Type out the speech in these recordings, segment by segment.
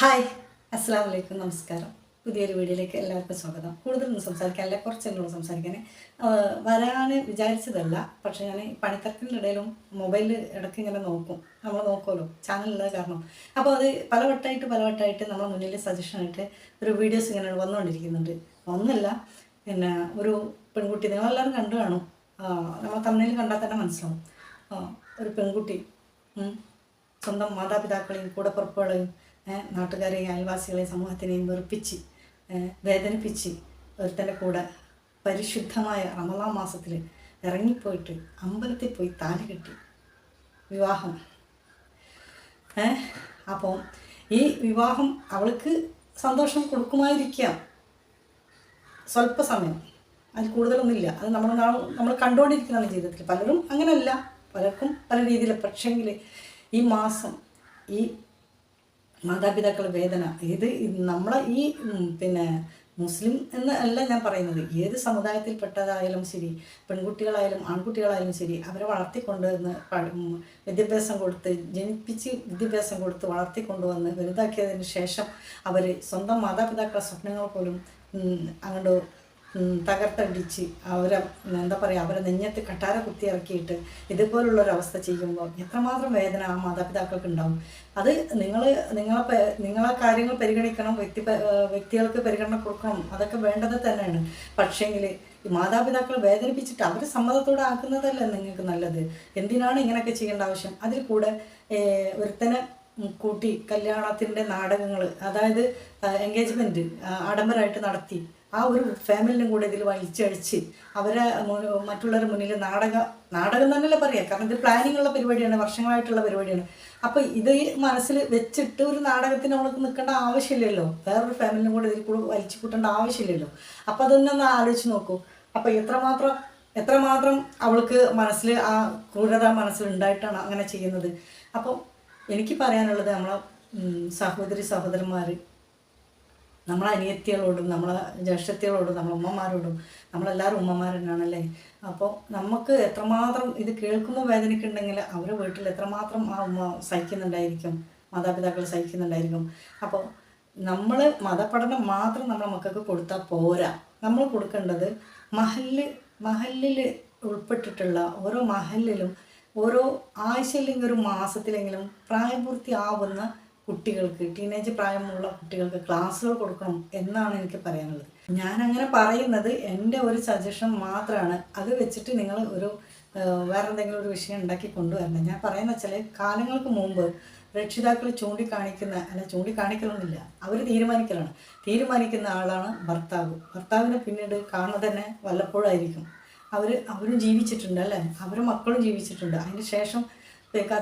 Hi അസ്സാം വലൈക്കും നമസ്കാരം. പുതിയൊരു വീഡിയോയിലേക്ക് എല്ലാവർക്കും സ്വാഗതം. കൂടുതലൊന്നും സംസാരിക്കാനല്ല കുറച്ചെങ്കിലും സംസാരിക്കാൻ വരാൻ വിചാരിച്ചതല്ല പക്ഷെ ഞാൻ പണിത്തിരക്കിന്റെ ഇടയിലും മൊബൈലിൽ ഇടയ്ക്ക് ഇങ്ങനെ നോക്കും. നമ്മൾ നോക്കുമല്ലോ ചാനലുള്ളത് കാരണം. അപ്പോൾ അത് പലവട്ടമായിട്ട് പലവട്ടമായിട്ട് നമ്മളെ മുന്നിൽ സജഷനായിട്ട് ഒരു വീഡിയോസ് ഇങ്ങനെ വന്നുകൊണ്ടിരിക്കുന്നുണ്ട്. ഒന്നല്ല പിന്നെ ഒരു പെൺകുട്ടി നിങ്ങളെല്ലാവരും കണ്ടു കാണും. നമ്മൾ തമ്മിൽ കണ്ടാൽ തന്നെ മനസ്സിലാവും. ഒരു പെൺകുട്ടി സ്വന്തം മാതാപിതാക്കളെയും കൂടപ്പുറപ്പുകളെയും നാട്ടുകാരെയും അയൽവാസികളെയും സമൂഹത്തിനെയും വെറുപ്പിച്ച് വേദനിപ്പിച്ച് ഒരുത്തന്റെ കൂടെ പരിശുദ്ധമായ റമലാ മാസത്തിൽ ഇറങ്ങിപ്പോയിട്ട് അമ്പലത്തിൽ പോയി താലി കെട്ടി. വിവാഹം. അപ്പോൾ ഈ വിവാഹം അവൾക്ക് സന്തോഷം കൊടുക്കുമായിരിക്കാം. സ്വല്പസമയം അതിൽ കൂടുതലൊന്നുമില്ല. അത് നമ്മൾ നമ്മൾ കണ്ടുകൊണ്ടിരിക്കുന്നതാണ് ജീവിതത്തിൽ. പലരും അങ്ങനെയല്ല. പലർക്കും പല രീതിയിൽ പക്ഷെങ്കിൽ ഈ മാസം ഈ മാതാപിതാക്കൾ വേദന. ഇത് നമ്മളെ ഈ പിന്നെ മുസ്ലിം എന്ന് അല്ല ഞാൻ പറയുന്നത്. ഏത് സമുദായത്തിൽപ്പെട്ടതായാലും ശരി പെൺകുട്ടികളായാലും ആൺകുട്ടികളായാലും ശരി അവരെ വളർത്തിക്കൊണ്ടുവന്ന് വിദ്യാഭ്യാസം കൊടുത്ത് ജനിപ്പിച്ച് വിദ്യാഭ്യാസം കൊടുത്ത് വളർത്തിക്കൊണ്ടുവന്ന് വലുതാക്കിയതിന് ശേഷം അവർ സ്വന്തം മാതാപിതാക്കളുടെ സ്വപ്നങ്ങൾ പോലും അങ്ങോട്ട് തകർത്തടിച്ച് അവരെ എന്താ പറയുക അവരെ നെഞ്ഞത്ത് കട്ടാര കുത്തി ഇറക്കിയിട്ട് ഇതുപോലുള്ളൊരവസ്ഥ ചെയ്യുമ്പോൾ എത്രമാത്രം വേദന ആ മാതാപിതാക്കൾക്ക് ഉണ്ടാവും അത് നിങ്ങൾ നിങ്ങളെ നിങ്ങളെ കാര്യങ്ങൾ പരിഗണിക്കണം വ്യക്തി വ്യക്തികൾക്ക് പരിഗണന കൊടുക്കണം അതൊക്കെ വേണ്ടത് തന്നെയാണ്. പക്ഷേങ്കിൽ മാതാപിതാക്കൾ വേദനിപ്പിച്ചിട്ട് അവർ സമ്മതത്തോടെ ആക്കുന്നതല്ല നിങ്ങൾക്ക് നല്ലത്. എന്തിനാണ് ഇങ്ങനെയൊക്കെ ചെയ്യേണ്ട ആവശ്യം? അതിൽ കൂടെ ഒരുത്തനെ കൂട്ടി കല്യാണത്തിന്റെ നാടകങ്ങൾ അതായത് എൻഗേജ്മെന്റ് ആഡംബരമായിട്ട് നടത്തി ആ ഒരു ഫാമിലിനും കൂടെ ഇതിൽ വലിച്ചഴിച്ച് അവരെ മറ്റുള്ളവരുടെ മുന്നിൽ നാടക നാടകം തന്നെയല്ലേ പറയാം കാരണം ഇത് പ്ലാനിങ്ങുള്ള പരിപാടിയാണ് വർഷങ്ങളായിട്ടുള്ള പരിപാടിയാണ്. അപ്പോൾ ഇത് മനസ്സിൽ വെച്ചിട്ട് ഒരു നാടകത്തിന് അവൾക്ക് നിൽക്കേണ്ട ആവശ്യമില്ലല്ലോ. വേറൊരു ഫാമിലിനും കൂടെ ഇതിൽ കൂടെ വലിച്ചു കൂട്ടേണ്ട ആവശ്യമില്ലല്ലോ. അപ്പോൾ അതൊന്നും ഒന്ന് ആലോചിച്ച് നോക്കൂ. അപ്പോൾ എത്രമാത്രം എത്രമാത്രം അവൾക്ക് മനസ്സിൽ ആ ക്രൂരത മനസ്സിൽ ഉണ്ടായിട്ടാണ് അങ്ങനെ ചെയ്യുന്നത്. അപ്പം എനിക്ക് പറയാനുള്ളത് നമ്മളെ സഹോദരി സഹോദരന്മാർ നമ്മളെ അനിയത്തികളോടും നമ്മളെ ജ്യേഷ്ഠത്തികളോടും നമ്മളെ ഉമ്മമാരോടും നമ്മളെല്ലാവരും ഉമ്മമാർ തന്നെയാണല്ലേ അപ്പോൾ നമുക്ക് എത്രമാത്രം ഇത് കേൾക്കുന്ന വേദനയ്ക്കുണ്ടെങ്കിൽ അവരെ വീട്ടിൽ എത്രമാത്രം ആ ഉമ്മ സഹിക്കുന്നുണ്ടായിരിക്കും? മാതാപിതാക്കൾ സഹിക്കുന്നുണ്ടായിരിക്കും. അപ്പോൾ നമ്മൾ മതപഠനം മാത്രം നമ്മളെ മക്കൾക്ക് കൊടുത്താൽ പോരാ. നമ്മൾ കൊടുക്കേണ്ടത് മഹല്ല് മഹല്ലിൽ ഉൾപ്പെട്ടിട്ടുള്ള ഓരോ മഹല്ലിലും ഓരോ ആഴ്ചയിലെങ്കിലും ഒരു മാസത്തിലെങ്കിലും പ്രായപൂർത്തിയാവുന്ന കുട്ടികൾക്ക് ടീനേജ് പ്രായമുള്ള കുട്ടികൾക്ക് ക്ലാസ്സുകൾ കൊടുക്കണം എന്നാണ് എനിക്ക് പറയാനുള്ളത്. ഞാൻ അങ്ങനെ പറയുന്നത് എന്റെ ഒരു സജഷൻ മാത്രമാണ് അത് വെച്ചിട്ട് നിങ്ങൾ ഒരു വേറെ എന്തെങ്കിലും ഒരു വിഷയം ഉണ്ടാക്കി കൊണ്ടുവരണം. ഞാൻ പറയുന്ന വെച്ചാൽ കാലങ്ങൾക്ക് മുമ്പ് രക്ഷിതാക്കൾ ചൂണ്ടിക്കാണിക്കുന്ന അല്ല ചൂണ്ടിക്കാണിക്കണമെന്നില്ല അവർ തീരുമാനിക്കലാണ്. തീരുമാനിക്കുന്ന ആളാണ് ഭർത്താവ്. ഭർത്താവിനെ പിന്നീട് കാണുന്നത് തന്നെ വല്ലപ്പോഴായിരിക്കും. അവർ അവരും ജീവിച്ചിട്ടുണ്ട് അല്ലേ? അവരും മക്കളും ജീവിച്ചിട്ടുണ്ട്. അതിന് ശേഷം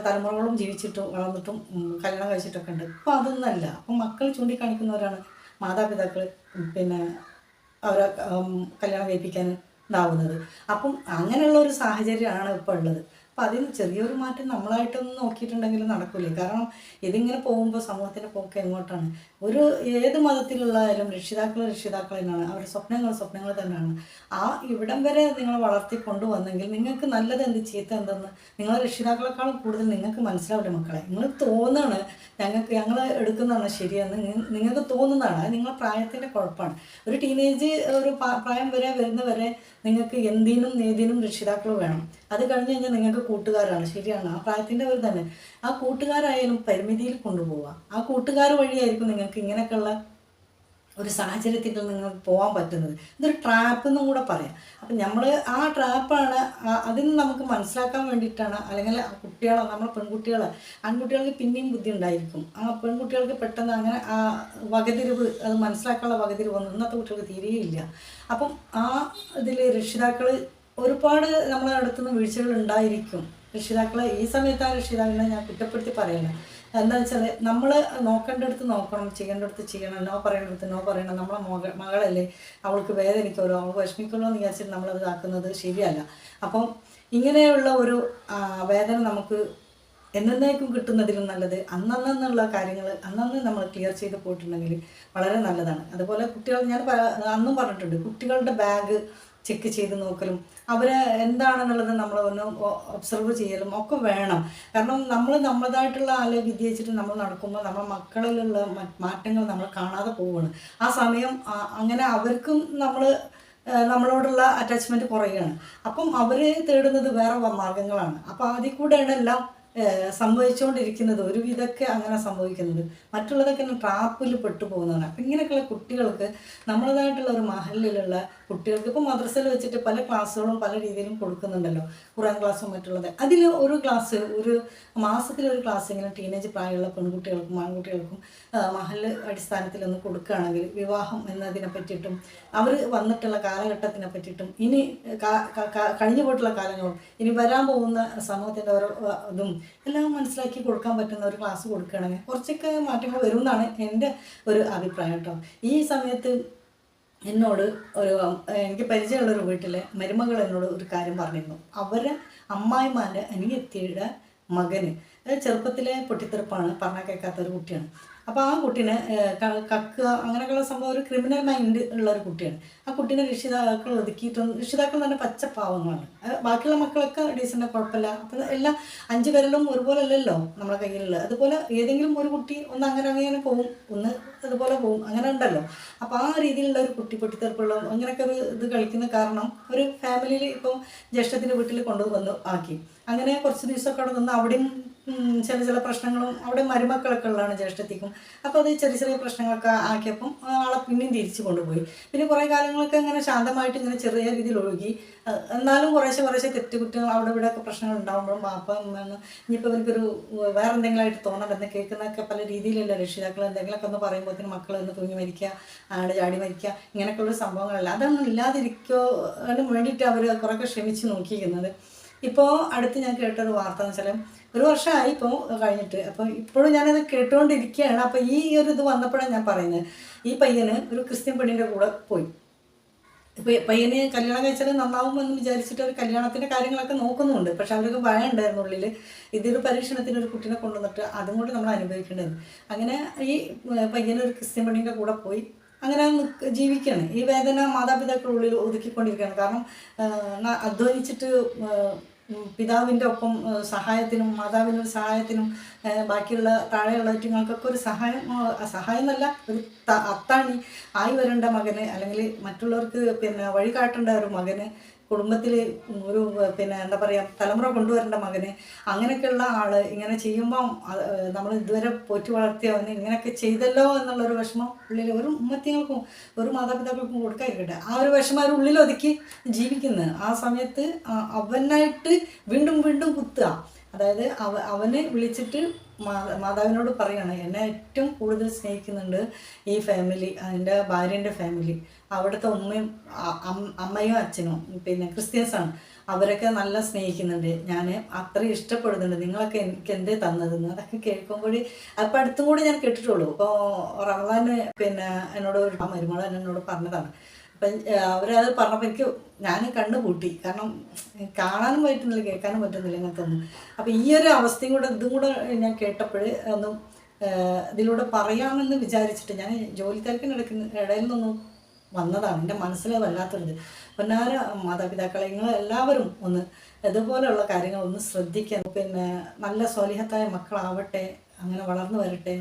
തലമുറകളും ജീവിച്ചിട്ടും വളർന്നിട്ടും കല്യാണം കഴിച്ചിട്ടൊക്കെ ഉണ്ട്. അപ്പോൾ അതൊന്നല്ല. അപ്പം മക്കൾ ചൂണ്ടിക്കാണിക്കുന്നവരാണ് മാതാപിതാക്കൾ പിന്നെ അവരെ കല്യാണം കഴിപ്പിക്കാൻ ഇതാവുന്നത്. അപ്പം അങ്ങനെയുള്ള ഒരു സാഹചര്യമാണ് ഇപ്പോൾ ഉള്ളത്. അപ്പം അതിൽ ചെറിയൊരു മാറ്റം നമ്മളായിട്ടൊന്നും നോക്കിയിട്ടുണ്ടെങ്കിൽ നടക്കില്ല കാരണം ഇതിങ്ങനെ പോകുമ്പോൾ സമൂഹത്തിന്റെ പോക്ക് എങ്ങോട്ടാണ്? ഒരു ഏത് മതത്തിലുള്ളതായാലും രക്ഷിതാക്കൾ രക്ഷിതാക്കൾ തന്നെയാണ്. അവരുടെ സ്വപ്നങ്ങൾ സ്വപ്നങ്ങൾ തന്നെയാണ്. ആ ഇവിടം വരെ നിങ്ങൾ വളർത്തി കൊണ്ടുവന്നെങ്കിൽ നിങ്ങൾക്ക് നല്ലത് എന്ത്? ചീത്ത എന്തെന്ന്? നിങ്ങളെ രക്ഷിതാക്കളെക്കാളും കൂടുതൽ നിങ്ങൾക്ക് മനസ്സിലാവില്ല മക്കളെ? നിങ്ങൾ തോന്നുകയാണ് ഞങ്ങൾക്ക് ഞങ്ങൾ എടുക്കുന്നതാണ് ശരിയെന്ന്. നിങ്ങൾക്ക് തോന്നുന്നതാണ്. അത് നിങ്ങളെ പ്രായത്തിന്റെ കുഴപ്പമാണ്. ഒരു ടീനേജ് ഒരു പ്രായം വരെ വരുന്നവരെ നിങ്ങൾക്ക് എന്തിനും നേതിനും രക്ഷിതാക്കൾ വേണം. അത് കഴിഞ്ഞ് കഴിഞ്ഞാൽ നിങ്ങൾക്ക് കൂട്ടുകാരാണ്. ശരിയാണ്. ആ പ്രായത്തിന്റെ അവർ തന്നെ. ആ കൂട്ടുകാരായാലും പരിമിതിയിൽ കൊണ്ടുപോവുക ആ കൂട്ടുകാർ വഴിയായിരിക്കും നിങ്ങൾക്ക് ഇങ്ങനെയൊക്കെയുള്ള ഒരു സാഹചര്യത്തിൽ നിങ്ങൾക്ക് പോകാൻ പറ്റുന്നത്. ഇതൊരു ട്രാപ്പ് എന്നും കൂടെ പറയാം. അപ്പം നമ്മൾ ആ ട്രാപ്പാണ് അതിന് നമുക്ക് മനസ്സിലാക്കാൻ വേണ്ടിയിട്ടാണ് അല്ലെങ്കിൽ കുട്ടികളെ നമ്മളെ പെൺകുട്ടികളെ ആൺകുട്ടികൾക്ക് പിന്നെയും ബുദ്ധി ഉണ്ടായിരിക്കും. ആ പെൺകുട്ടികൾക്ക് പെട്ടെന്ന് അങ്ങനെ ആ വകതിരിവ് അത് മനസ്സിലാക്കാനുള്ള വകതിരിവ് ഒന്നും ഇന്നത്തെ കുട്ടികൾക്ക് തീരെയില്ല. അപ്പം ആ ഇതിൽ രക്ഷിതാക്കൾ ഒരുപാട് നമ്മളെ അടുത്തുനിന്ന് വീഴ്ചകൾ ഉണ്ടായിരിക്കും. രക്ഷിതാക്കളെ ഈ സമയത്ത് ആ രക്ഷിതാക്കളെ ഞാൻ കുറ്റപ്പെടുത്തി പറയണം എന്താ വെച്ചാൽ നമ്മൾ നോക്കേണ്ടടുത്ത് നോക്കണം ചെയ്യേണ്ടടുത്ത് ചെയ്യണം നോ പറയേണ്ടടുത്ത് നോ പറയണം. നമ്മളെ മകൾ മകളല്ലേ അവൾക്ക് വേദനിക്കുമല്ലോ അവൾക്ക് വിഷമിക്കുമല്ലോ എന്ന് വിചാരിച്ചിട്ട് നമ്മളത് ആക്കുന്നത് ശരിയല്ല. അപ്പം ഇങ്ങനെയുള്ള ഒരു വേദന നമുക്ക് എന്നേക്കും കിട്ടുന്നതിലും നല്ലത് അന്നന്നുള്ള കാര്യങ്ങൾ അന്നന്ന് നമ്മൾ ക്ലിയർ ചെയ്ത് പോയിട്ടുണ്ടെങ്കിൽ വളരെ നല്ലതാണ്. അതുപോലെ കുട്ടികൾ ഞാൻ അന്നും പറഞ്ഞിട്ടുണ്ട് കുട്ടികളുടെ ബാഗ് ചെക്ക് ചെയ്ത് നോക്കലും അവരെ എന്താണെന്നുള്ളത് നമ്മൾ ഒന്ന് ഒബ്സർവ് ചെയ്യലും ഒക്കെ വേണം. കാരണം നമ്മൾ നമ്മളതായിട്ടുള്ള ആലെ വിദ്യ വെച്ചിട്ട് നമ്മൾ നടക്കുമ്പോൾ നമ്മുടെ മക്കളിലുള്ള മാറ്റങ്ങൾ നമ്മൾ കാണാതെ പോവുകയാണ് ആ സമയം അങ്ങനെ അവർക്കും നമ്മൾ നമ്മളോടുള്ള അറ്റാച്ച്മെന്റ് കുറയുകയാണ് അപ്പം അവർ തേടുന്നത് വേറെ മാർഗങ്ങളാണ്. അപ്പോൾ അതിൽ കൂടെയാണ് എല്ലാം സംഭവിച്ചുകൊണ്ടിരിക്കുന്നത് ഒരുവിധമൊക്കെ അങ്ങനെ സംഭവിക്കുന്നത്. മറ്റുള്ളതൊക്കെ ട്രാപ്പിൽ പെട്ടു പോകുന്നതാണ് അപ്പം ഇങ്ങനെയൊക്കെയുള്ള കുട്ടികൾക്ക് നമ്മളതായിട്ടുള്ള ഒരു മഹലിലുള്ള കുട്ടികൾക്ക് ഇപ്പോൾ മദ്രസയിൽ വെച്ചിട്ട് പല ക്ലാസ്സുകളും പല രീതിയിലും കൊടുക്കുന്നുണ്ടല്ലോ ഖുറാൻ ക്ലാസ്സും മറ്റുള്ളത്. അതിൽ ഒരു ക്ലാസ് ഒരു മാസത്തിൽ ഒരു ക്ലാസ് ഇങ്ങനെ ടീനേജ് പ്രായമുള്ള പെൺകുട്ടികൾക്കും ആൺകുട്ടികൾക്കും മഹൽ അടിസ്ഥാനത്തിലൊന്ന് കൊടുക്കുകയാണെങ്കിൽ വിവാഹം എന്നതിനെ പറ്റിയിട്ടും അവർ വന്നിട്ടുള്ള കാലഘട്ടത്തിനെ പറ്റിയിട്ടും ഇനി കഴിഞ്ഞു പോയിട്ടുള്ള കാലങ്ങളും ഇനി വരാൻ പോകുന്ന സമൂഹത്തിന്റെ ഓരോ ഇതും എല്ലാം മനസ്സിലാക്കി കൊടുക്കാൻ പറ്റുന്ന ഒരു ക്ലാസ് കൊടുക്കുകയാണെങ്കിൽ കുറച്ചൊക്കെ മാറ്റങ്ങൾ വരും എന്നാണ് എന്റെ ഒരു അഭിപ്രായം കേട്ടോ. ഈ സമയത്ത് എന്നോട് ഒരു എനിക്ക് പരിചയമുള്ളൊരു വീട്ടിലെ മരുമകൾ എന്നോട് ഒരു കാര്യം പറഞ്ഞിരുന്നു. അവരെ അമ്മായിമാന്റെ അനിയത്തിയുടെ മകന് ചെറുപ്പത്തിലെ പൊട്ടിത്തെറുപ്പാണ് പറഞ്ഞാൽ കേൾക്കാത്ത ഒരു കുട്ടിയാണ്. അപ്പോൾ ആ കുട്ടീനെ കക്കുക അങ്ങനെയൊക്കെയുള്ള സംഭവം ഒരു ക്രിമിനൽ മൈൻഡ് ഉള്ള ഒരു കുട്ടിയാണ്. ആ കുട്ടീനെ രക്ഷിതാക്കൾ ഒതുക്കിയിട്ടൊന്നും രക്ഷിതാക്കൾ തന്നെ പച്ചപ്പാവങ്ങളാണ്. അത് ബാക്കിയുള്ള മക്കളൊക്കെ ഡീസന്റ് കുഴപ്പമില്ല. അപ്പം എല്ലാ അഞ്ച് പേരിലും ഒരുപോലെ അല്ലല്ലോ നമ്മുടെ കയ്യിലുള്ളത്. അതുപോലെ ഏതെങ്കിലും ഒരു കുട്ടി ഒന്ന് അങ്ങനെ അങ്ങനെ പോകും ഒന്ന് അതുപോലെ പോകും. അങ്ങനെ ഉണ്ടല്ലോ. അപ്പോൾ ആ രീതിയിലുള്ള ഒരു കുട്ടി പൊട്ടിത്തെറുപ്പുള്ള അങ്ങനെയൊക്കെ ഒരു ഇത് കളിക്കുന്ന കാരണം ഒരു ഫാമിലിയിൽ ഇപ്പം ജ്യേഷ്ഠത്തിന്റെ വീട്ടിൽ കൊണ്ടുവന്നു ആക്കി. അങ്ങനെ കുറച്ച് ദിവസമൊക്കെ അവിടെ നിന്ന് അവിടെയും ചില ചില പ്രശ്നങ്ങളും അവിടെ മരുമക്കളൊക്കെ ഉള്ളതാണ് ജ്യേഷ്ഠത്തിക്കും. അപ്പോൾ അത് ചെറിയ ചെറിയ പ്രശ്നങ്ങളൊക്കെ ആക്കിയപ്പം ആളെ പിന്നെയും തിരിച്ചു കൊണ്ടുപോയി. പിന്നെ കുറേ കാലങ്ങളൊക്കെ ഇങ്ങനെ ശാന്തമായിട്ട് ഇങ്ങനെ ചെറിയ രീതിയിൽ ഒഴുകി. എന്നാലും കുറേശ്ശെ കുറേശ്ശെ തെറ്റുകുറ്റങ്ങൾ അവിടെ ഇവിടെ ഒക്കെ പ്രശ്നങ്ങൾ ഉണ്ടാകുമ്പോഴും പാപ്പ ഇനിയിപ്പോൾ ഇവർക്കൊരു വേറെ എന്തെങ്കിലും ആയിട്ട് തോന്നണ്ടെന്ന് കേൾക്കുന്നതൊക്കെ പല രീതിയിലുള്ള രക്ഷിതാക്കൾ എന്തെങ്കിലുമൊക്കെ ഒന്ന് പറയുമ്പോഴത്തേന് മക്കൾ ഒന്ന് തൂങ്ങി മരിക്കുക ആട് ചാടി മരിക്കുക ഇങ്ങനെയൊക്കെയുള്ള സംഭവങ്ങളല്ല. അതൊന്നും ഇല്ലാതിരിക്കോ വേണ്ടിയിട്ട് അവർ കുറേയൊക്കെ ക്ഷമിച്ച് നോക്കിയിരിക്കുന്നത്. ഇപ്പോൾ അടുത്ത് ഞാൻ കേട്ടൊരു വാർത്ത എന്ന് വെച്ചാൽ ഒരു വർഷമായി ഇപ്പോൾ കഴിഞ്ഞിട്ട്. അപ്പോൾ ഇപ്പോഴും ഞാനത് കേട്ടുകൊണ്ടിരിക്കുകയാണ്. അപ്പോൾ ഈ ഒരു ഇത് വന്നപ്പോഴാണ് ഞാൻ പറയുന്നത്. ഈ പയ്യന് ഒരു ക്രിസ്ത്യൻ പെണ്ണിന്റെ കൂടെ പോയി. ഇപ്പോൾ പയ്യന് കല്യാണം കഴിച്ചാൽ നന്നാവുമെന്ന് വിചാരിച്ചിട്ട് ഒരു കല്യാണത്തിന്റെ കാര്യങ്ങളൊക്കെ നോക്കുന്നുണ്ട്. പക്ഷെ അവർക്ക് ഭയം ഉണ്ടായിരുന്നു ഉള്ളിൽ ഇതൊരു പരീക്ഷണത്തിന് ഒരു കുട്ടീനെ കൊണ്ടുവന്നിട്ട് അതും കൂടി നമ്മൾ അനുഭവിക്കേണ്ടത്. അങ്ങനെ ഈ പയ്യന് ഒരു ക്രിസ്ത്യൻ പെണ്ണിന്റെ കൂടെ പോയി. അങ്ങനെ ജീവിക്കുകയാണ് ഈ വേദന മാതാപിതാക്കളുടെ ഉള്ളിൽ ഒതുക്കിക്കൊണ്ടിരിക്കുകയാണ്. കാരണം അധ്വാനിച്ചിട്ട് പിതാവിന്റെ ഒപ്പം സഹായത്തിനും മാതാവിന്റെ ഒരു സഹായത്തിനും ബാക്കിയുള്ള താഴെയുള്ള ഒറ്റങ്ങൾക്കൊക്കെ ഒരു സഹായം സഹായം എന്നല്ല ഒരു അത്താണി ആയി വരേണ്ട മകന് അല്ലെങ്കിൽ മറ്റുള്ളവർക്ക് പിന്നെ വഴി കാട്ടേണ്ട ഒരു മകന് കുടുംബത്തിൽ ഒരു പിന്നെ എന്താ പറയുക തലമുറ കൊണ്ടുവരേണ്ട മകന് അങ്ങനെയൊക്കെയുള്ള ആൾ ഇങ്ങനെ ചെയ്യുമ്പം നമ്മൾ ഇതുവരെ പോറ്റി വളർത്തിയവന് ഇങ്ങനെയൊക്കെ ചെയ്തല്ലോ എന്നുള്ളൊരു വിഷമം ഉള്ളിൽ ഒരു ഉമ്മത്തിങ്ങൾക്കും ഒരു മാതാപിതാക്കൾക്കും കൊടുക്കാതിരിക്കട്ടെ ആ ഒരു വിഷമം അവർ ഉള്ളിലൊതുക്കി ജീവിക്കുന്നത് ആ സമയത്ത് അവനായിട്ട് വീണ്ടും വീണ്ടും കുത്തുക. അതായത് അവ അവനെ വിളിച്ചിട്ട് മാതാവിനോട് പറയണം എന്നെ ഏറ്റവും കൂടുതൽ സ്നേഹിക്കുന്നുണ്ട് ഈ ഫാമിലി എന്റെ ഭാര്യന്റെ ഫാമിലി അവിടുത്തെ ഉമ്മയും അമ്മയും അച്ഛനും പിന്നെ ക്രിസ്ത്യൻസാണ്. അവരൊക്കെ നല്ല സ്നേഹിക്കുന്നുണ്ട്. ഞാൻ അത്രയും ഇഷ്ടപ്പെടുന്നുണ്ട്. നിങ്ങളൊക്കെ എനിക്ക് എന്തേ തന്നതെന്ന്? അതൊക്കെ കേൾക്കുമ്പോൾ അപ്പം അടുത്തും കൂടി ഞാൻ കേട്ടിട്ടുള്ളൂ. ഇപ്പോൾ റമദാന് പിന്നെ എന്നോട് ഒരു മരുമകൾ എന്നോട് പറഞ്ഞതാണ്. അവരത് പറഞ്ഞപ്പോൾ എനിക്ക് ഞാൻ കണ്ണു പൂട്ടി. കാരണം കാണാനും പറ്റുന്നില്ല കേൾക്കാനും പറ്റുന്നില്ല ഇങ്ങനത്തെ ഒന്നും അപ്പം ഈ ഒരു അവസ്ഥയും കൂടെ ഇതും കൂടെ ഞാൻ കേട്ടപ്പോൾ ഒന്നും ഇതിലൂടെ പറയാമെന്ന് വിചാരിച്ചിട്ട് ഞാൻ ജോലി തിരക്കിനിടയ്ക്ക് ഇടയിൽ നിന്നൊന്നും വന്നതാണ്. എന്റെ മനസ്സിൽ വല്ലാത്തൊരിത്. പൊന്നാര മാതാപിതാക്കളെ നിങ്ങൾ എല്ലാവരും ഒന്ന് ഇതുപോലെയുള്ള കാര്യങ്ങൾ ഒന്ന് ശ്രദ്ധിക്കാൻ പിന്നെ നല്ല സ്വലിഹത്തായ മക്കളാവട്ടെ അങ്ങനെ വളർന്നു വരട്ടെ.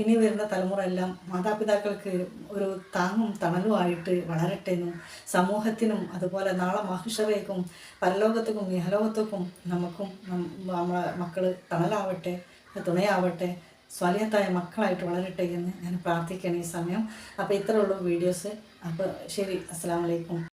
ഇനി വരുന്ന തലമുറ എല്ലാം മാതാപിതാക്കൾക്ക് ഒരു താങ്ങും തണലുമായിട്ട് വളരട്ടെ എന്നും സമൂഹത്തിനും അതുപോലെ നാളെ മഹിഷറേക്കും പരലോകത്തേക്കും ഇഹലോകത്തേക്കും നമുക്കും നമ്മളെ മക്കൾ തണലാവട്ടെ തുണയാവട്ടെ സ്വാലിയത്തായ മക്കളായിട്ട് വളരട്ടെ എന്ന് ഞാൻ പ്രാർത്ഥിക്കുകയാണ് ഈ സമയം. അപ്പോൾ ഇത്രയുള്ളൂ വീഡിയോസ്. അപ്പോൾ ശരി അസ്സാം വലൈക്കും